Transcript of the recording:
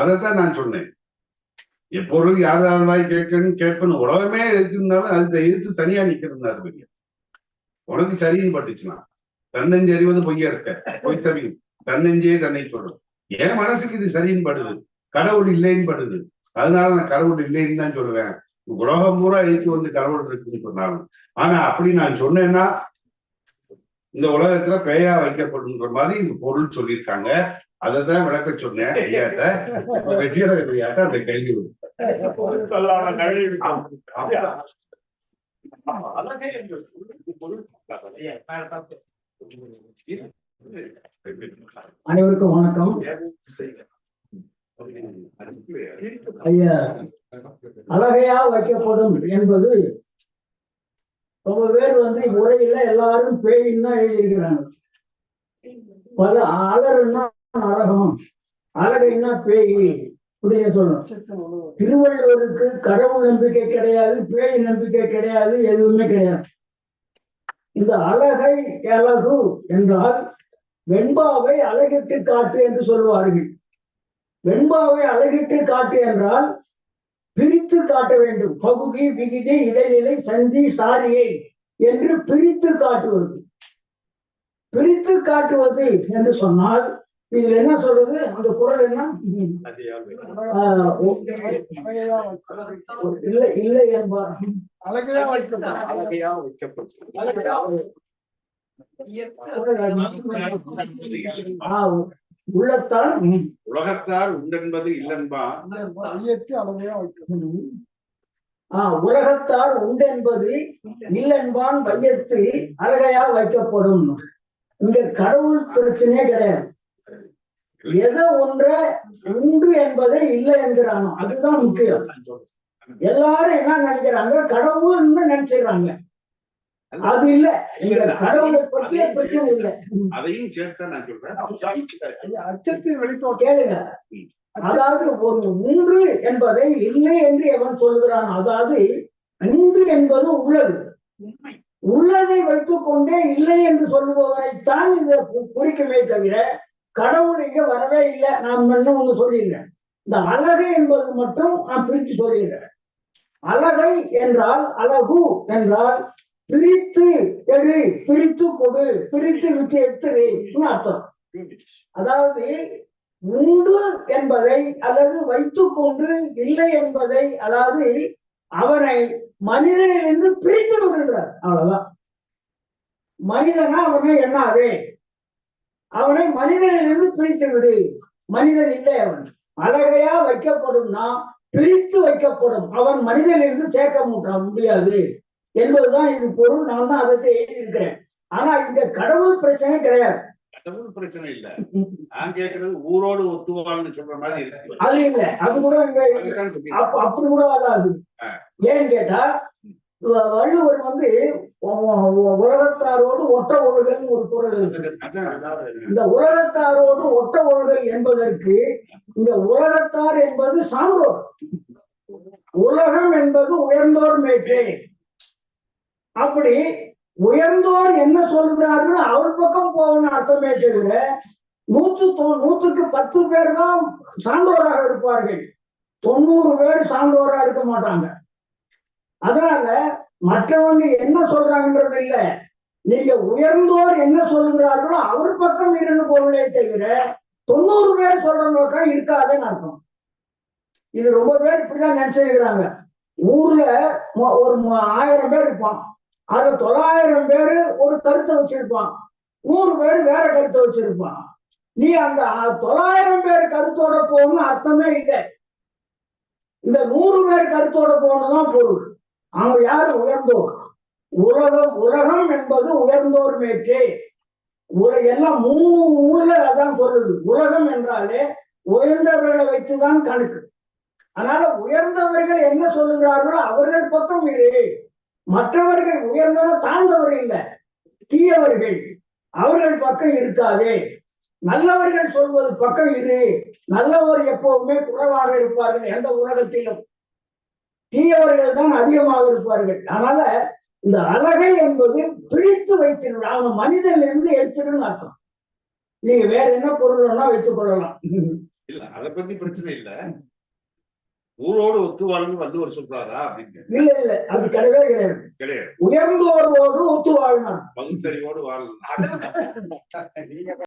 அதைத்தான் நான் சொன்னேன். எப்பொழுதும் யார் யார் வாய் கேட்கணும் கேட்கணும். உலகமே இருந்தாலும் அந்த எதிர்த்து தனியா நிக்கிறதுனாரு பெரிய உனக்கு சரின்னு பட்டுச்சுன்னா தன்னஞ்சறிவது பொய்யா இருக்க? பொய் தவி தன்னெஞ்சே தன்னை சொல்றது என் மனசுக்கு இது சரின்னு படுது. கடவுள் இல்லைன்னு படுது. அதனால நான் கடவுள் இல்லைன்னு தான் சொல்லுவேன். உலகம் பூரா எழுத்து வந்து கடவுள் இருக்குன்னு சொன்னாலும். ஆனா அப்படி நான் சொன்னேன்னா இந்த உலகத்துல பேயா வைக்கப்படுன்ற மாதிரி இந்த பொருள் சொல்லியிருக்காங்க. அதை தான் விளக்க சொன்னேன் ஐயாட்ட. ஐயாட்ட அந்த கேள்வி அனைவருக்கும் வணக்கம். ஐயா அழகையா வைக்கப்படும் என்பது ரொம்ப பேர் வந்து உரையில எல்லாரும் பேயின்னு தான் எழுதியிருக்கிறாங்க. பல அலறுன்னா நரகம் அழகைன்னா பேய் இப்படியே சொல்லணும்? திருவள்ளுவருக்கு கடவுள் நம்பிக்கை கிடையாது பேய் நம்பிக்கை கிடையாது எதுவுமே கிடையாது. இந்த அழகை அழகு என்றால் வெண்பாவை அழகிட்டு காட்டு என்று சொல்வார்கள் வெண்பாவை அழகிட்டு காட்டு என்றால் பிரித்து காட்ட வேண்டும். பகுதி விகுதி இடைநிலை சந்தி சாரியை என்று பிரித்து காட்டுவது. பிரித்து காட்டுவது என்று சொன்னால் இதுல என்ன சொல்றது? அந்த குரல் என்ன இல்லை இல்லை என்பார். அழகையா வைக்கப்படும். ஆஹ், உள்ளத்தால் உலகத்தார் உண்டென்பது இல்லன்பா. ஆஹ் உலகத்தார் உண்டென்பது இல்லென்பான் வையத்து அழகையா வைக்கப்படும். இங்க கடவுள் பிரச்சனையே கிடையாது. எதை ஒன்ற உண்டு என்பதை இல்லை என்கிறானோ அதுதான் முக்கியம். எல்லாரும் என்ன நினைக்கிறாங்க? கடவுள்னு நினைச்சுக்கிறாங்க. அது இல்ல. கடவுளை பற்றிய பிரச்சனை இல்லை. அதையும் சேர்த்தா நான் சொல்றேன். கேளுங்க. அதாவது ஒரு உண்டு என்பதை இல்லை என்று எவன் சொல்கிறான் அதாவது உண்டு என்பது உள்ளது. உள்ளதை வைத்துக் கொண்டே இல்லை என்று சொல்லுபவனைத்தான் இதை குறிக்குமே தவிர கடவுள் இங்க வரவே இல்லை. நான் இன்னும் ஒண்ணு சொல்லியிருக்கேன் இந்த அழகு என்பது மட்டும் நான் பிரித்து சொல்லிடுறேன் அழகை என்றால் அழகு என்றால் பிரித்து எடு பிரித்து கொடு பிரித்து விட்டு எடுத்துரு அர்த்தம். அதாவது உண்டு என்பதை அல்லது வைத்துக்கொண்டு இல்லை என்பதை அதாவது அவனை மனிதனிலிருந்து பிரித்து விடுகிறார் அவ்வளவுதான். மனிதனா அவனை எண்ணாதே அவனை மனிதனிலிருந்து பிரித்து விடு. மனிதன் இல்லை அவன். அழகையா வைக்கப்படும்னா பிரித்து வைக்கப்படும். அவன் மனிதனிலிருந்து சேர்க்க முடியாது. என்பதுதான் இது பொருள். நான் தான் அதை எழுதியிருக்கிறேன். ஆனா இங்க கடவுள் பிரச்சனை கிடையாது. கடவுள் பிரச்சனை இல்ல. நான் கேக்குறது ஊரோடு ஒத்துவாள்னு சொல்ற மாதிரி இருக்கு. அது இல்ல. அது கூட அப்படி கூட வராது. ஏன்னு கேட்டா வள்ளுவர் வந்து உலகத்தாரோடு ஒட்ட ஒழுகல் ஒரு குரல் இருக்கு அதான் இந்த உலகத்தாரோடு ஒட்ட ஒழுகல் என்பதற்கு இந்த உலகத்தார் என்பது சான்றோர். உலகம் என்பது உயர்ந்தோர் மேற்றே அப்படி உயர்ந்தோர் என்ன சொல்லுகிறார்கள் அவர் பக்கம் போகணும் அர்த்தமே தவிர நூற்று தொ- நூற்றுக்கு பத்து பேர் தான் சான்றோராக இருப்பார்கள். தொண்ணூறு பேர் சான்றோரா இருக்க மாட்டாங்க. அதனால மற்றவங்க என்ன சொல்றாங்கன்றது இல்ல. நீங்க உயர்ந்தோர் என்ன சொல்லுகிறார்களோ அவர் பக்கம் இருந்து பொருளே தவிர தொண்ணூறு பேர் சொல்ற நோக்கம் இருக்காதுன்னு அர்த்தம். இது ரொம்ப பேர் இப்படிதான் நினைச்சிருக்கிறாங்க ஊர்ல ஒரு ஆயிரம் பேர் இருப்பான். அது தொள்ளாயிரம் பேரு ஒரு கருத்தை வச்சிருப்பான். நூறு பேர் வேற கருத்தை வச்சிருப்பான். நீ அந்த தொள்ளாயிரம் பேர் கருத்தோட போகணும் அர்த்தமே இல்லை. இந்த நூறு பேர் கருத்தோட போகணும்தான் பொருள். அவங்க யார்? உயர்ந்தோர். உலகம் உலகம் என்பது உயர்ந்தோர் மேற்கே. எல்லாம் மூணு அதான் சொல்லுது உலகம் என்றாலே உயர்ந்தவர்களை வைத்துதான் கணக்கு. அதனால உயர்ந்தவர்கள் என்ன சொல்லுகிறார்களோ அவர்கள் பக்கம் இரு. மற்றவர்கள் உயர்ந்தவர் தாழ்ந்தவர் இல்ல. தீயவர்கள் அவர்கள் பக்கம் இருக்காதே. நல்லவர்கள் சொல்வது பக்கம் இரு. நல்லவர் எப்பவுமே குறைவாக இருப்பார்கள் எந்த உலகத்திலும். தீயவர்கள் தான் அதிகமாக இருப்பார்கள் அதனால இந்த அழகை என்பது பிரித்து வைத்திருந்த அவன் மனிதனிலிருந்து எடுத்துருன்னு அர்த்தம். நீங்க வேற என்ன பொருள் வேணா வைத்துக் கொள்ளலாம் இல்ல அத பத்தி பிரச்சனை இல்ல. ஊரோடு ஒத்து வாழ்ந்து வந்து ஒரு சொல்றாரா அப்படின்னு இல்ல இல்ல அது கிடையவே கிடையாது. கிடையாது. உயர்ந்தோரோடு ஒத்து வாழ்னான் பகுத்தறிவோடு வாழணும் நீங்க